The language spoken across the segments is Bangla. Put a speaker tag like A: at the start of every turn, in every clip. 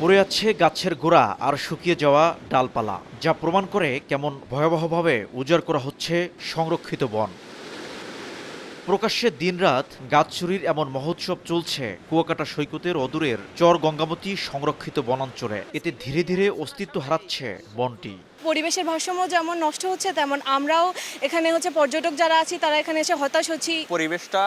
A: পড়ে আছে গাছের গোড়া আর শুকিয়ে যাওয়া ডালপালা যা প্রমাণ করে কেমন ভয়াবহভাবে উজাড় করা হচ্ছে সংরক্ষিত বন। প্রকাশ্যে দিনরাত গাছ চুরির এমন মহোৎসব চলছে কুয়াকাটা সৈকতের অদূরের চর গঙ্গামতী সংরক্ষিত বনাঞ্চলে। এতে ধীরে ধীরে অস্তিত্ব হারাচ্ছে বনটি।
B: পরিবেশের ভারসাম্য যেমন নষ্ট হচ্ছে তেমন আমরাও এখানে হচ্ছে পর্যটক যারা আছি তারা এখানে এসে হতাশ হচ্ছি।
C: পরিবেশটা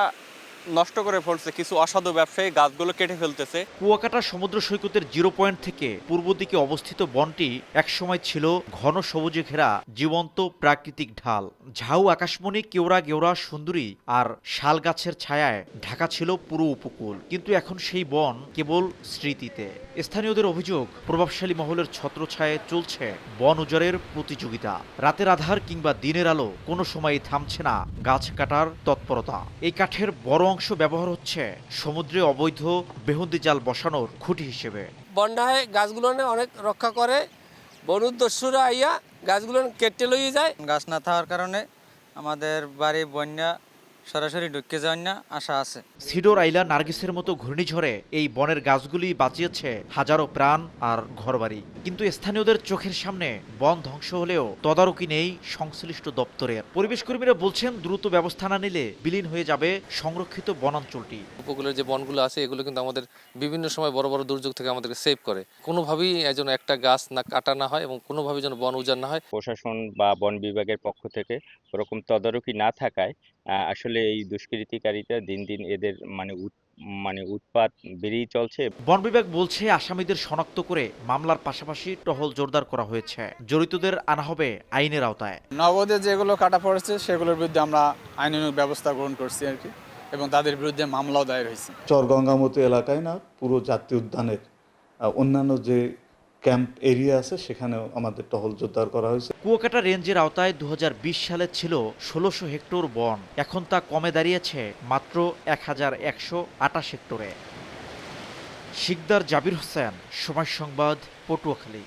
C: নষ্ট করে ফেলছে, কিছু অসাধু ব্যবসায়ী গাছগুলো কেটে ফেলতেছে।
A: কুয়াকাটা সমুদ্র সৈকতের জিরো পয়েন্ট থেকে পূর্ব দিকে অবস্থিত বনটি একসময় ছিল ঘন সবুজে ঘেরা, জীবন্ত প্রাকৃতিক ঢাল। ঝাউ, আকাশমণি, কেওড়া, গেওড়া, সুন্দরী আর শাল গাছের ছায়ায় ঢাকা ছিল পুরো উপকূল। কিন্তু এখন সেই বন কেবল স্মৃতিতে। স্থানীয়দের অভিযোগ, প্রভাবশালী মহলের ছত্রছায়ায় চলছে বন উজাড়ের প্রতিযোগিতা। রাতের আধার কিংবা দিনের আলো কোনো সময়ই থামছে না গাছ কাটার তৎপরতা। এই কাঠের বড় অংশ ব্যবহার হচ্ছে সমুদ্রে অবৈধ বেহুন্দি জাল বসানোর খুঁটি হিসেবে।
D: বন্যায় গাছগুলো অনেক রক্ষা করে। বনুদস্যুরা আইয়া গাছগুলো কেটে লইয়ে যায়।
E: গাছ না থাকার কারণে আমাদের বাড়ি বন্যা সরাসরি ঢুকে যাওয়ার না আশা আছে।
A: সিডোর আইলা নার্গিসের মতো ঘূর্ণিঝড়ে এই বনের গাছগুলি বাঁচিয়েছে হাজারো প্রাণ আর ঘরবাড়ি। কিন্তু স্থানীয়দের চোখের সামনে বন ধ্বংস হলেও তদারকি নেই সংশ্লিষ্ট দপ্তরের। পরিবেশ কর্মীরা বলছেন দ্রুত ব্যবস্থা না নিলে বিলীন হয়ে যাবে সংরক্ষিত বনাঞ্চলটি।
F: উপকূলের যে বনগুলো আছে এগুলো কিন্তু আমাদের বিভিন্ন সময় বড় বড় দুর্যোগ থেকে আমাদেরকে সেভ করে। কোনোভাবেই যেন একটা গাছ না কাটা না হয় এবং কোনোভাবেই যেন বন উজাড় না হয়।
G: প্রশাসন বা বন বিভাগের পক্ষ থেকে ওরকম তদারকি না থাকায় আসলে এই দুষ্কৃতিকারীরা দিন দিন এদের মানে উৎ- মানে উৎপাত বেড়েই চলছে।
A: বন বিভাগ বলছে আসামিদের শনাক্ত করে মামলার পাশাপাশি টহল জোরদার করা হয়েছে। জড়িতদের আনা হবে আইনের আওতায়।
H: নগদে যেগুলো কাটা পড়েছে সেগুলোর বিরুদ্ধে আমরা আইনানুগ ব্যবস্থা গ্রহণ করছি আর কি এবং তাদের বিরুদ্ধে মামলাও দায়ের হয়েছে।
I: চর গঙ্গামতি এলাকায় না পুরো জাতীয় উদ্যানের অন্যান্য যে ক্যাম্প এরিয়া আছে, সেখানেও আমাদের টহল জোরদার করা হয়েছে।
A: কুয়াকাটা রেঞ্জের আওতায় দু হাজার বিশ সালে ছিল ষোলোশো হেক্টর বন। এখন তা কমে দাঁড়িয়েছে মাত্র এক হাজার একশো আটাশ হেক্টরে। শিকদার জাবির হোসেন, সময় সংবাদ, পটুয়াখালী।